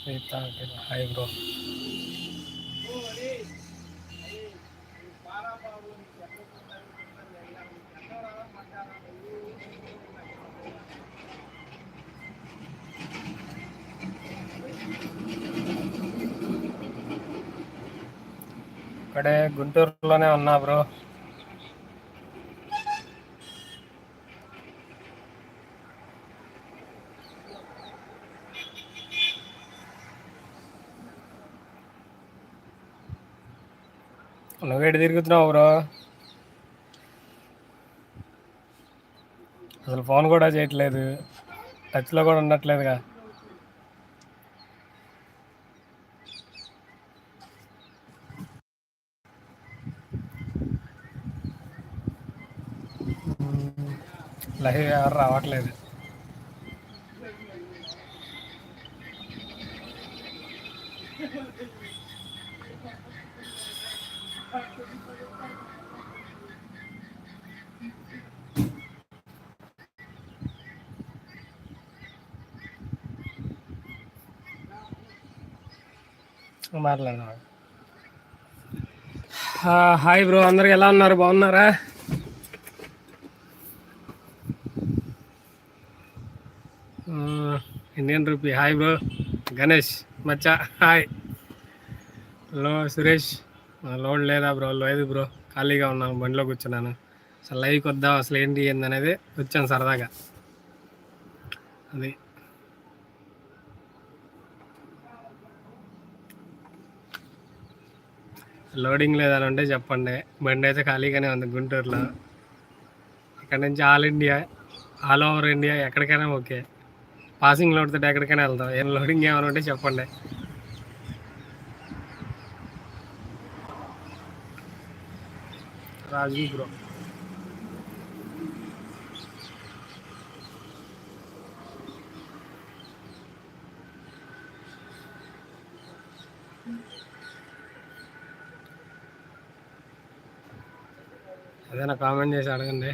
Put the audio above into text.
Hi bro ఇక్కడే గుంటూరులోనే ఉన్నా bro. నువ్వేటి తిరుగుతున్నావు బ్రో? అసలు ఫోన్ కూడా చేయట్లేదు. టచ్లో కూడా ఉండట్లేదుగా. లైవ్ ఎవరు రావట్లేదు. మాట్లాడదాం హాయ్ బ్రో అందరు ఎలా ఉన్నారు బాగున్నారా ఆ, Indian rupee hi bro Ganesh మచ్చా హాయ్ హలో సురేష్ ఆ, లోడ్ లేదా బ్రో? లేదు బ్రో. ఖాళీగా ఉన్నాను బండిలో కూర్చున్నాను. అసలు లైవ్కి వద్దాం? అసలు ఏంటి ఏంది అనేది వచ్చాను సరదాగా. అది. లోడింగ్ లేదని ఉంటే చెప్పండి. బండి అయితే ఖాళీగానే ఉంది గుంటూరులో. ఇక్కడ నుంచి all India all over India ఎక్కడికైనా ఓకే. పాసింగ్ లోడ్ తోటి ఎక్కడికైనా వెళ్తాం. ఏం లోడింగ్ ఏమైనా ఉంటే చెప్పండి. రాజు బ్రో. ఏదైనా కామెంట్ చేసి అడగండి.